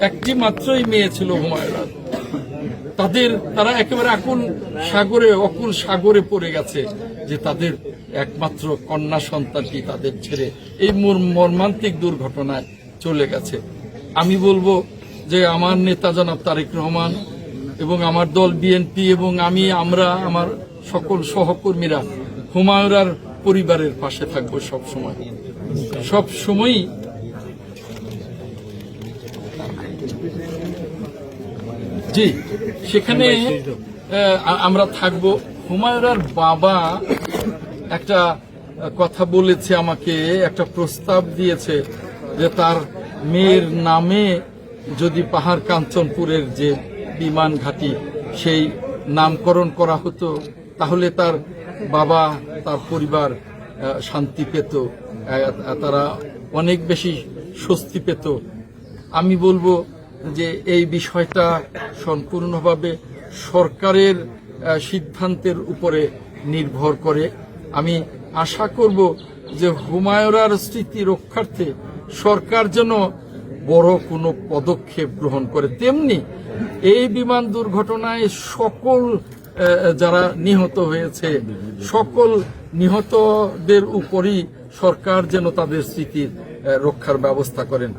একটি মাত্রই মেয়ে ছিল হুমায়ুনার তাদের, তারা একেবারে আকুল সাগরে, অকুল সাগরে পড়ে গেছে যে তাদের একমাত্র কন্যা সন্তানটি তাদের ছেড়ে এই মর- মর্মান্তিক দুর্ঘটনায় চলে গেছে। আমি বলব যে আমার নেতা জনাব তারেক রহমান এবং আমার দল বিএনপি এবং আমি, আমরা, আমার সকল সহকর্মীরা হুমায়ুরার পরিবারের পাশে থাকব সব সময় সব সময়ই জি, সেখানে আমরা থাকব। হুমায়ুরার বাবা একটা কথা বলেছে আমাকে, একটা প্রস্তাব দিয়েছে যে তার মেয়ের নামে যদি পাহাড় কাঞ্চনপুরের যে বিমান ঘাঁটি সেই নামকরণ করা হতো, তাহলে তার বাবা, তার পরিবার শান্তি পেত তারা অনেক বেশি স্বস্তি পেত। আমি বলব যে এই বিষয়টা সম্পূর্ণভাবে সরকারের সিদ্ধান্তের উপরে নির্ভর করে। আমি আশা করব যে হুমায়ুরার স্মৃতি রক্ষার্থে সরকার যেন বড় কোনো পদক্ষেপ গ্রহণ করে। তেমনি এই বিমান দুর্ঘটনায় সকল যারা নিহত হয়েছে, সকল নিহতদের উপরই সরকার যেন তাদের স্মৃতির রক্ষার ব্যবস্থা করেন।